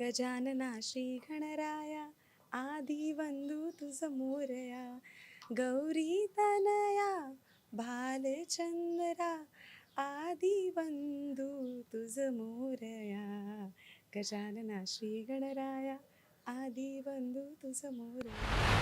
गजानना श्री गणराया आदी बंधू तुझ मोरया गौरी तनया भालचंद्रा आदि बंधू तुझ मोरया। गजानना श्री गणराया आदी बंधू तुझ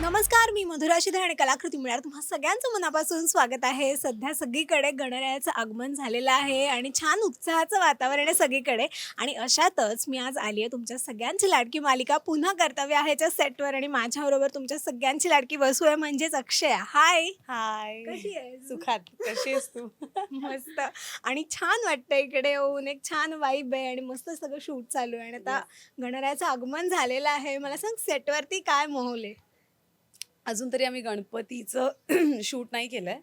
नमस्कार मी मधुरा शिधे आणि कलाकृती मिळणार. तुम्हा सगळ्यांचं मनापासून स्वागत आहे. सध्या सगळीकडे गणरायाचं आगमन झालेलं आहे आणि छान उत्साहाचं वातावरण आहे सगळीकडे. आणि अशातच मी आज आली आहे तुमच्या सगळ्यांची लाडकी मालिका. पुन्हा कर्तव्य आहेच्या सेटवर आणि माझ्याबरोबर तुमच्या सगळ्यांची लाडकी बसू आहे म्हणजेच अक्षया. हाय हाय कशी आहे सुखात. कशी आहेस तू? मस्त. आणि छान वाटतं इकडे येऊन. एक छान वाईब आहे आणि मस्त सगळं शूट चालू आहे. आणि आता गणरायाचं आगमन झालेलं आहे. मला सांग सेटवरती काय मोहल अजून तरी आम्ही गणपतीचं शूट नाही केलंय.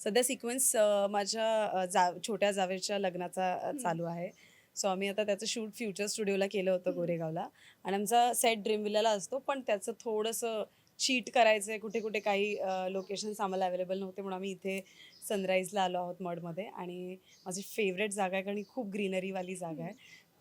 सध्या सिक्वेन्स माझ्या जा छोट्या जावेच्या लग्नाचा चालू आहे. सो आम्ही आता त्याचं शूट फ्युचर स्टुडिओला केलं होतं गोरेगावला. आणि आमचा सेट ड्रीम विलाला असतो पण त्याचं थोडंसं चीट करायचं आहे कुठे कुठे काही लोकेशन्स आम्हाला अवेलेबल नव्हते म्हणून आम्ही इथे सनराईजला आलो आहोत मडमध्ये आणि माझी फेवरेट जागा आहे कारण खूप ग्रीनरीवाली जागा आहे.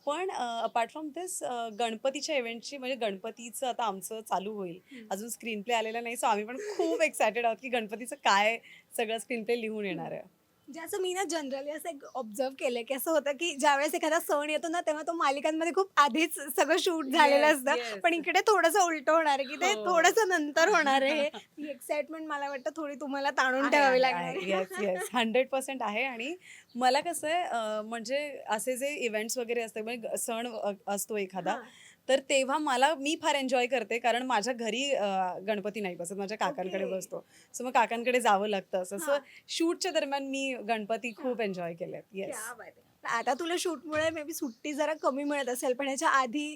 पण अपार्ट फ्रॉम दिस गणपतीच्या इव्हेंटची म्हणजे गणपतीचं आता आमचं चालू होईल. अजून स्क्रीन प्ले आलेला नाही सो आम्ही पण खूप एक्सायटेड आहोत की गणपतीचं काय सगळं स्क्रीन प्ले लिहून येणार आहे. ज्याचं मी ना जनरली असं एक ऑब्झर्व केलं की असं होतं की ज्यावेळेस एखादा सण येतो ना तेव्हा तो मालिकांमध्ये खूप आधीच सगळं शूट झालेलं Yes, असतं yes. पण इकडे थोडंसं उलट होणार आहे की ते हो. थोडंसं नंतर होणार आहे ही एक्साइटमेंट मला वाटतं थोडी तुम्हाला ताणून ठेवावी लागणार आहे. येस येस हंड्रेड पर्सेंट आहे आणि मला कसं आहे अं, म्हणजे असे जे इव्हेंट्स वगैरे असतात म्हणजे ग- सण अ- असतो एखादा हां. तर तेव्हा मला मी फार एन्जॉय करते कारण माझ्या घरी अं, गणपती नाही बसत माझ्या काकांकडे Okay. बसतो सो मग काकांकडे जावं लागतं असं सो हां. शूटच्या दरम्यान मी गणपती खूप एन्जॉय केलेत येस क्या बात आहे. आता तुला शूटमुळे मे बी सुट्टी जरा कमी मिळत असेल पण ह्याच्या आधी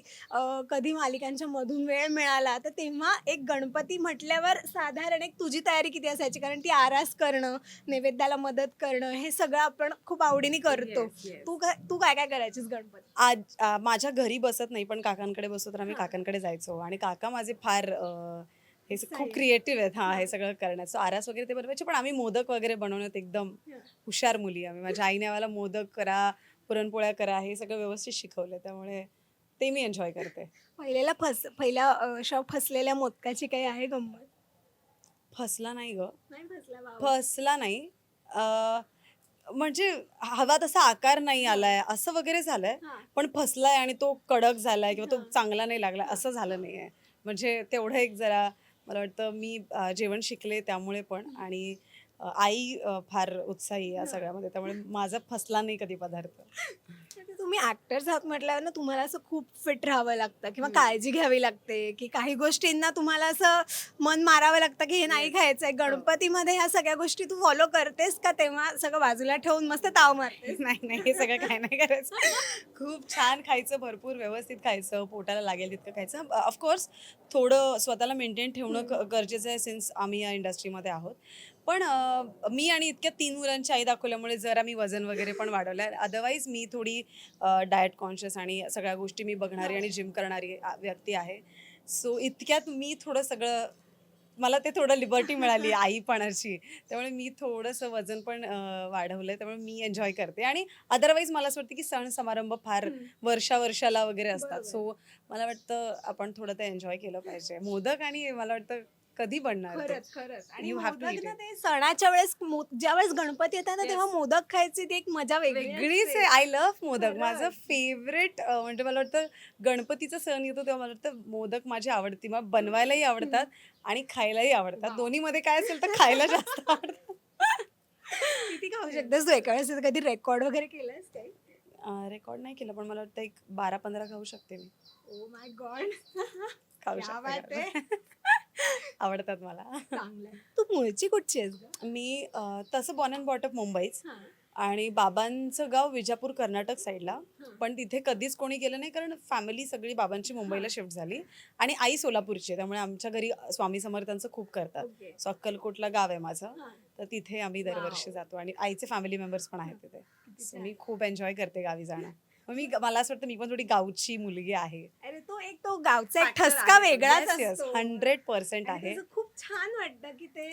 कधी मालिकांच्या मधून वेळ मिळाला तर तेव्हा एक गणपती म्हटल्यावर साधारण एक तुझी तयारी किती असायची कारण ती आरास करणं नैवेद्याला मदत करणं हे सगळं आपण खूप आवडीने करतो. तू काय तू काय काय करायचीस गणपती आज माझ्या घरी बसत नाही पण काकांकडे बसतो तर आम्ही. काकांकडे जायचो आणि काका माझे फार हे स- खूप. क्रिएटिव्ह आहेत. हा हे सगळं करण्यात. सो आरास वगैरे ते बनवायचे पण आम्ही मोदक वगैरे बनवण्यात एकदम. हुशार मुली आम्ही. माझ्या आईने आम्हाला मोदक करा पुरणपोळ्या करा हे सगळं व्यवस्थित शिकवलं. त्यामुळे ते मी एन्जॉय करते. पहिल्याला फस पहिल्या अशा फसलेल्या मोदकाची काही आहे गंमत? फसला नाही ग. नाही फसला बाबा. फसला नाही. अ, म्हणजे हवा तसा आकार नाही आलाय. असं वगैरे झालंय हां. पण फसलाय आणि तो कडक झालाय किंवा तो. चांगला नाही लागला असं झालं नाहीये. म्हणजे तेवढं एक जरा मला वाटतं मी जेवण शिकले त्यामुळे पण आणि आई फार उत्साही या. सगळ्यामध्ये त्यामुळे माझा फसला नाही कधी पदार्थ तुम्ही ऍक्टर्स आहात म्हटल्यावर ना तुम्हाला असं खूप फिट राहावं लागतं किंवा. काळजी घ्यावी लागते की काही गोष्टींना तुम्हाला असं मन मारावं लागतं की हे नाही Yes. खायचंय. गणपतीमध्ये ह्या सगळ्या गोष्टी तू फॉलो करतेस का तेव्हा सगळं बाजूला ठेवून मस्त ताव मारतेस? नाही नाही हे सगळं काय नाही करायचं खूप छान खायचं भरपूर व्यवस्थित खायचं पोटाला लागेल तितकं खायचं. ऑफकोर्स थोडं स्वतःला मेंटेन ठेवणं गरजेचं आहे सिन्स आम्ही या इंडस्ट्रीमध्ये आहोत. पण मी आणि इतक्या तीन मुलांची आई दाखवल्यामुळे जरा मी वजन वगैरे पण वाढवलं. अदरवाईज मी थोडी डाएट कॉन्शियस आणि सगळ्या गोष्टी मी बघणारी आणि जिम करणारी व्यक्ती आहे. सो इतक्यात मी थोडं सगळं मला ते थोडं लिबर्टी मिळाली आईपणाची त्यामुळे मी थोडंसं वजन पण अं, वाढवलंय. त्यामुळे मी एन्जॉय करते. आणि अदरवाईज मला असं वाटतं की सण समारंभ फार. वर्षा वर्षाला वगैरे असतात. सो मला वाटतं आपण थोडं ते एन्जॉय केलं पाहिजे. मोदक आणि मला वाटतं कधी बनणार ते? खरंच खरंच आणि You have to modak eat ना it. ते सणाच्या वेळेस मो- ज्या वेळेस गणपती येतात ना Yes. तेव्हा मोदक खायची ती एक मजा वेगळी वेगळीच. आहे आय लव्ह मोदक. माझं फेवरेट म्हणजे मला वाटतं गणपतीचा सण येतो तेव्हा मला वाटतं मोदक माझी आवडती मग बनवायलाही आवडतात आणि खायलाही आवडतात Wow. दोन्ही मध्ये काय असेल तर खायला जास्त आवडतं किती खाऊ शकतेस तू एका वेळेस कधी रेकॉर्ड वगैरे केलंयस काही रेकॉर्ड नाही केलं पण मला वाटतं एक बारा पंधरा खाऊ शकते मी ओ माय गॉड खाऊ शकते. आवडतात मला चांगलं आहे. तू मूळची कुठची आहेस ग मी अं, तसं बॉर्न अँड बॉटअप मुंबईच हां. आणि बाबांचं गाव विजापूर कर्नाटक साईडला हां. पण तिथे कधीच कोणी गेलं नाही कारण फॅमिली सगळी बाबांची मुंबईला शिफ्ट झाली आणि आई सोलापूरची आहे त्यामुळे आमच्या घरी स्वामी समर्थांचं खूप करतात ओके. सो अक्कलकोटला गाव आहे माझं हां. तर तिथे आम्ही दरवर्षी Wow. जातो आणि आईचे फॅमिली मेंबर्स पण आहेत तिथे किती सो छान. मी खूप एन्जॉय करते गावी जाणं मग मी मला असं वाटतं मी पण थोडी गावची मुलगी आहे अरे तो एक तो गावचा एक Factor ठसका आहे. वेगळाच Yes, 100% आणि आहे त्याचं खूप छान वाटतं की ते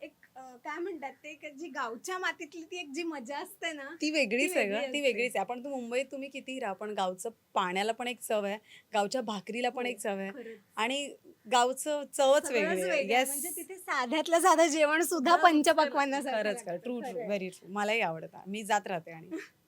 एक अं, काय म्हणतात ते एक जी गावच्या मातीतली ती एक जी मजा असते ना ती वेगळीच ती आहे वेगळी ग ती असते. वेगळीच आहे आपण तू मुंबईत तुम्ही किती राहा पण गावचं पाण्याला पण एक चव आहे गावच्या भाकरीला पण हो, एक चव आहे खरंच. आणि गावचं चवच सगळंच वेगळी आहे वेगळं आहे. Yes. म्हणजे तिथे साध्यातलं साधं जेवण सुद्धा पंचपक्वांना खरंच खरं ट्रू ट्रू व्हेरी ट्रू मलाही आवडतं मी जात राहते आणि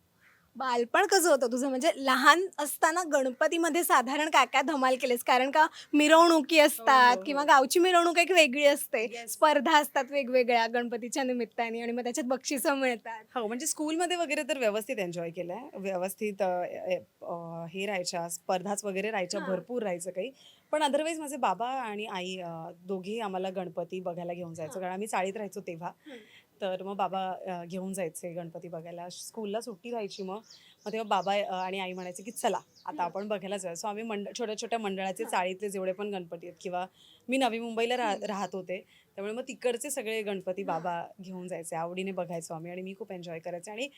बालपण कसं होतं तुझं म्हणजे लहान असताना गणपतीमध्ये साधारण काय काय धमाल केलेस कारण का मिरवणुकी असतात हो, हो. किंवा गावची मिरवणूक एक वेगळी असते Yes. स्पर्धा असतात वेगवेगळ्या गणपतीच्या निमित्ताने आणि मग त्याच्यात बक्षिसं मिळतात हो म्हणजे स्कूलमध्ये वगैरे तर व्यवस्थित एन्जॉय केलंय व्यवस्थित अ, अ, अ, हे राहायच्या स्पर्धाच वगैरे राहायच्या हां. भरपूर राहायचं काही पण अदरवाईज माझे बाबा आणि आई अ, दोघेही आम्हाला गणपती बघायला घेऊन जायचं हां. कारण आम्ही चाळीत राहायचो तेव्हा हं. तर मग बाबा घेऊन जायचे गणपती बघायला स्कूलला सुट्टी राहायची मग मग तेव्हा बाबा आणि आई म्हणायचे की चला आता. आपण बघायला जाऊ सो आम्ही मंड छोट्या छोट्या मंडळाचे. चाळीतले जेवढे पण गणपती आहेत किंवा मी नवी मुंबईला राह. राहत होते त्यामुळे मग तिकडचे सगळे गणपती. बाबा घेऊन जायचे आवडीने बघायचो आम्ही आणि मी खूप एन्जॉय करायचे आणि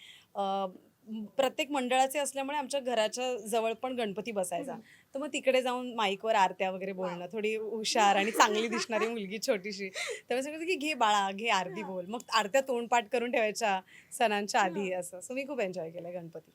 प्रत्येक मंडळाचे असल्यामुळे आमच्या घराच्या जवळ पण गणपती बसायचा. हं. तर मग तिकडे जाऊन माईकवर आरत्या वगैरे बोलणं थोडी हुशार आणि चांगली दिसणारी मुलगी छोटीशी. त्यामुळे सांगितलं की घे बाळा घे आरती बोल. मग आरत्या तोंडपाठ करून ठेवायच्या सणांच्या आधी असं. सो मी खूप एन्जॉय केलं गणपती.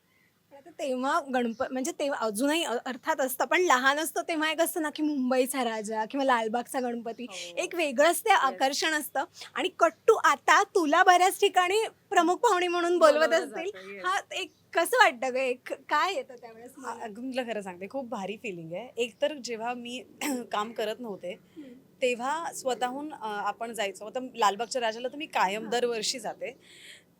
तेव्हा गणपत म्हणजे तेव्हा अजूनही अर्थात असतं. पण लहान असतं तेव्हा एक असतं ना की मुंबईचा राजा किंवा लालबागचा गणपती. एक वेगळंच ते आकर्षण असतं. आणि कट्टू आता तुला बऱ्याच ठिकाणी प्रमुख पाहुणे म्हणून बोलवत असतील. हा एक कसं वाटतं ग? एक काय येतं त्यावेळेस तुला खरं सांगते खूप भारी फिलिंग आहे. एकतर जेव्हा मी काम करत नव्हते. तेव्हा स्वतःहून आपण जायचो. आता लालबागच्या राजाला तर मी कायम हां. दरवर्षी जाते.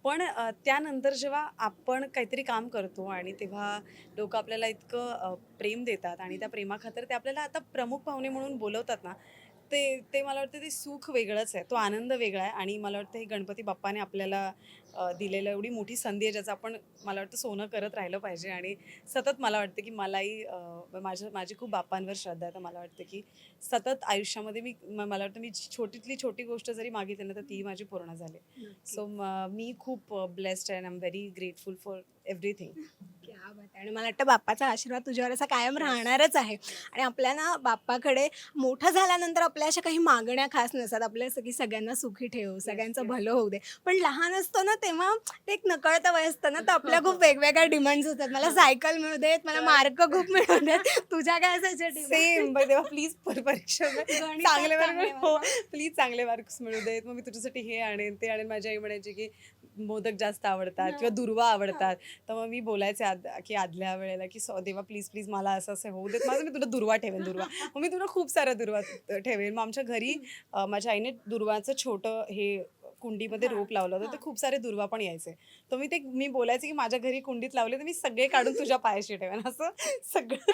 पण त्यानंतर जेव्हा आपण काहीतरी काम करतो आणि तेव्हा लोक आपल्याला इतकं प्रेम देतात आणि त्या प्रेमाखातर ते आपल्याला आता प्रमुख पाहुणे म्हणून बोलवतात ना ते ते मला वाटतं ते सुख वेगळंच आहे. तो आनंद वेगळा आहे आणि मला वाटतं हे गणपती बाप्पाने आपल्याला दिलेलं एवढी मोठी संधी आहे ज्याचं आपण मला वाटतं सोनं करत राहिलं पाहिजे. आणि सतत मला वाटतं की मलाही माझ्या माझी खूप बाप्पांवर श्रद्धा आहे. तर मला वाटतं की सतत आयुष्यामध्ये मी मला वाटतं मी छोटीतली छोटी गोष्ट जरी मागितली ना तर ती माझी पूर्ण झाली. सो मी खूप ब्लेस्ड आहे I am very grateful for everything. आणि मला वाटतं बाप्पाचा आशीर्वाद तुझ्यावर असा कायम राहणारच आहे. आणि आपल्या ना बाप्पाकडे मोठं झाल्यानंतर आपल्या अशा काही मागण्या खास नसतात. आपल्या सगळी सगळ्यांना सुखी ठेव सगळ्यांचं. भलं होऊ दे. पण लहान असतो ना तेव्हा ते एक नकळतं वय असतं ना तर आपल्या खूप वेगवेगळ्या डिमांड्स असतात. मला सायकल मिळू देत मला मार्क खूप मिळू देत. तुझ्या काय असायच्या? सेम तेव्हा प्लीज परीक्षा चांगले मार्क हो प्लीज चांगले मार्क्स मिळू देत. मग मी तुझ्यासाठी हे आणेन ते आणेन. माझी आई म्हणायची की मोदक जास्त आवडतात किंवा दुर्वा आवडतात. तर मग मी बोलायचे आद की आदल्या वेळेला की सॉ देवा प्लीज प्लीज मला असं असं होऊ देत. माझं मी तुला दुर्वा ठेवेन दुर्वा. मग मी तुला खूप सारा दुर्वा ठेवेन. मग आमच्या घरी माझ्या आईने दुर्वाचं छोटं हे कुंडीमध्ये रोप लावलं होतं तर खूप सारे दुर्वा पण यायचे. तर मी ते मी बोलायचे की माझ्या घरी कुंडीत लावले तर मी सगळे काढून तुझ्या पायाशी ठेवेन. असं सगळं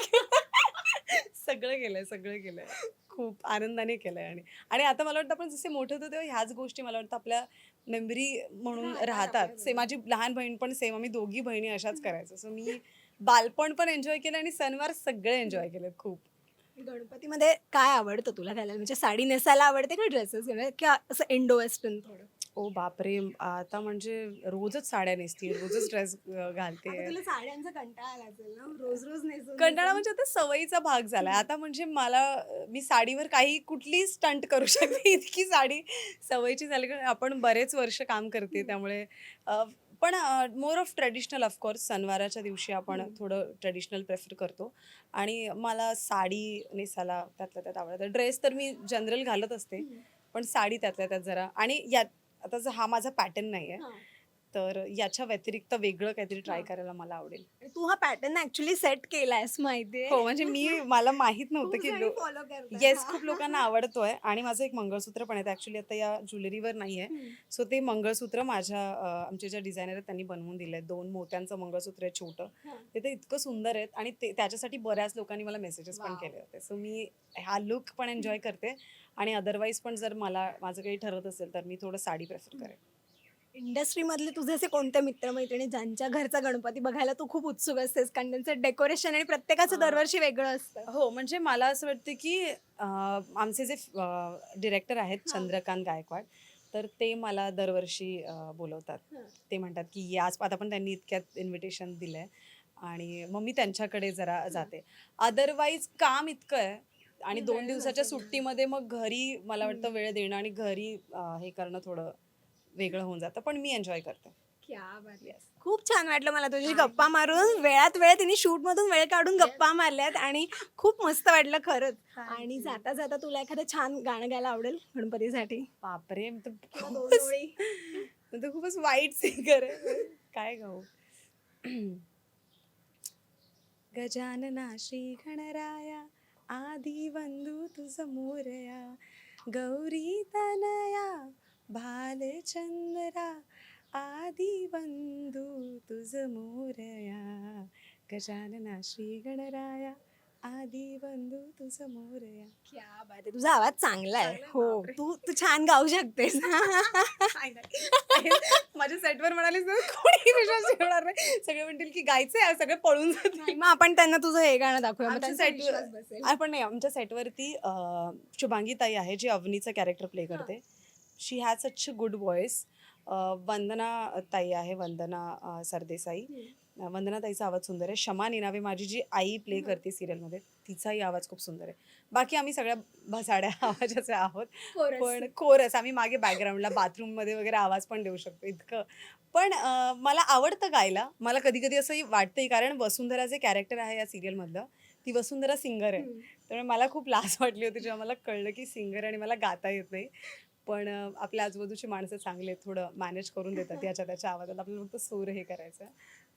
सगळं केलंय सगळं केलंय. खूप आनंदाने केलंय आणि आणि आता मला वाटतं आपण जसे मोठे होतो तेव्हा ह्याच गोष्टी मला वाटतं आपल्या मेमरी म्हणून राहतात राहतात. आपल्याबरोबर. से माझी लहान बहीण पण सेम आम्ही दोघी बहिणी अशाच करायचो. सो मी बालपण पण एन्जॉय केलं आणि सणवार सगळे एन्जॉय केले खूप. गणपतीमध्ये काय आवडतं तुला घालायला म्हणजे साडी नेसायला आवडते का ड्रेसेस किंवा असं इंडो वेस्टर्न थोडं? ओ बापरे आता म्हणजे रोजच साड्या नेसते रोजच ड्रेस घालते. तुला साड्यांचा कंटाळा आला असेल ना? रोज रोज नेसून कंटाळा. म्हणजे आता सवयीचा भाग झालाय. आता म्हणजे मला मी साडीवर काही कुठली स्टंट करू शकते इतकी साडी सवयीची झाली. कारण आपण बरेच वर्ष काम करते त्यामुळे पण more of traditional of course सणवाराच्या दिवशी आपण. थोडं ट्रेडिशनल प्रेफर करतो आणि मला साडी नेसायला त्यातल्या त्यात आवडतं ड्रेस तर मी जनरल घालत असते. पण साडी त्यातल्या त्यात जरा आणि यात आता हा माझा पॅटर्न नाही आहे. तर याच्या व्यतिरिक्त वेगळं काहीतरी ट्राय. करायला मला आवडेल तू हा पॅटर्न ऍक्च्युली सेट केलायस माहितीये हो म्हणजे मी मला माहीत नव्हतं की येस. खूप लोकांना आवडतोय आणि माझं एक मंगळसूत्र पण आहे ऍक्च्युली आता या ज्वेलरीवर नाही आहे. सो ते मंगळसूत्र माझ्या आमचे ज्या डिझायनर आहेत त्यांनी बनवून दिलंय दोन मोत्यांचं मंगळसूत्र आहे छोटं. ते तर इतकं सुंदर आहेत आणि ते त्याच्यासाठी बऱ्याच लोकांनी मला मेसेजेस पण. केले होते सो मी हा लुक पण एन्जॉय करते आणि अदरवाईज पण जर मला माझं काही ठरत असेल तर मी थोडं साडी प्रेफर करेन इंडस्ट्री मधले तुझे असे कोणते मित्रमैत्रिणी ज्यांच्या घरचा गणपती बघायला तू खूप उत्सुक असतेस कारण त्यांचं डेकोरेशन आणि प्रत्येकाचं. दरवर्षी वेगळं असतं हो म्हणजे मला असं वाटतं की आमचे जे डिरेक्टर आहेत. चंद्रकांत गायकवाड तर ते मला दरवर्षी बोलवतात. ते म्हणतात की या आज आता पण त्यांनी इतक्यात इन्व्हिटेशन दिलंय आणि मग मी त्यांच्याकडे जरा जाते अदरवाईज काम इतकं आहे आणि दोन दिवसाच्या. सुट्टीमध्ये मग घरी मला वाटतं वेळ देणं आणि घरी हे करणं थोडं वेगळं होऊन जातं पण मी एन्जॉय करते. खूप छान वाटलं मला तुझी गप्पा मारून. वेळात वेळ तिने शूट मधून वेळ काढून गप्पा मारल्यात आणि खूप मस्त वाटलं खरंच. आणि जाता जाता तुला एखादं छान गाणं गायला आवडेल गणपतीसाठी. बापरे मी तर खूपच ओळी. मी तर खूपच वाईट सिंगर आहे. काय गाऊ? गजानना श्री गणराया आदी बंधू तुझ मोरया गौरी तनया भालचंद्रा आदी बंधू तुझ मोरया गजानना श्री गणराया आदी बंधू तुझ मोरया. क्या बात आहे. तुझा आवाज चांगला आहे. हो. तू तू छान गाऊ शकतेस. माझ्या सेटवर म्हणालीस कोणी विश्वास ठेवणार नाही. सगळे म्हणतील की गायचंय सगळे पळून जातील. मग आपण त्यांना तुझं हे गाणं दाखवूया. सेटवर. आपण नाही आमच्या सेटवरती शुभांगी ताई आहे जी अवनीचं कॅरेक्टर प्ले करते. She has such good voice Vandana ताई आहे वंदना सरदेसाई वंदना ताईचा आवाज सुंदर आहे. शमा निनावे माझी जी आई प्ले करते सिरियलमध्ये तिचाही आवाज खूप सुंदर आहे. बाकी आम्ही सगळ्या भसाड्या आवाजाचे आहोत. पण कोरस आम्ही मागे बॅकग्राऊंडला बाथरूममध्ये वगैरे आवाज पण देऊ शकतो इतकं. पण अं, मला आवडतं गायला. मला कधी कधी असंही वाटतंही कारण वसुंधरा जे कॅरेक्टर आहे या सिरियलमधलं ती वसुंधरा सिंगर आहे. हम्म. त्यामुळे मला खूप लाज वाटली होती जेव्हा मला कळलं की सिंगर आणि मला गाता येत नाही. पण आपल्या आजूबाजूची माणसं चांगले आहेत, थोडं मॅनेज करून देतात याच्या त्याच्या आवाजात आपल्याला फक्त सूर हे करायचं.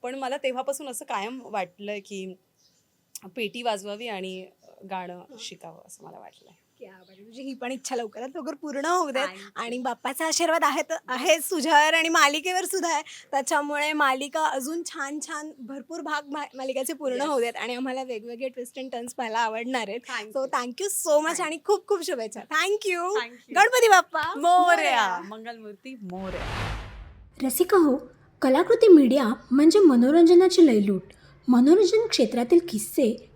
पण मला तेव्हापासून असं कायम वाटलं की पेटी वाजवावी आणि गाणं शिकावं असं मला वाटलं क्या बात आहे. तुझी ही पण इच्छा लवकरात लवकर पूर्ण होऊ देत आणि बाप्पाचा आशीर्वाद आहे आहे तुझ्यावर आणि मालिकेवर सुद्धा आहे त्याच्यामुळे मालिका अजून छान छान भरपूर भाग मा- मालिकेचे पूर्ण Yes. होऊ देत आणि आम्हाला वेगवेगळे ट्विस्ट अँड टर्न्स पाहायला आवडणार आहेत. Thank so you. Thank you so much आणि खूप खूप शुभेच्छा. Thank you Thank you. Ganpati Bappa. Morya. Mangalmurti Morya. Rasika हो कलाकृती मीडिया म्हणजे मनोरंजनाची लयलूट. मनोरंजन क्षेत्रातील किस्से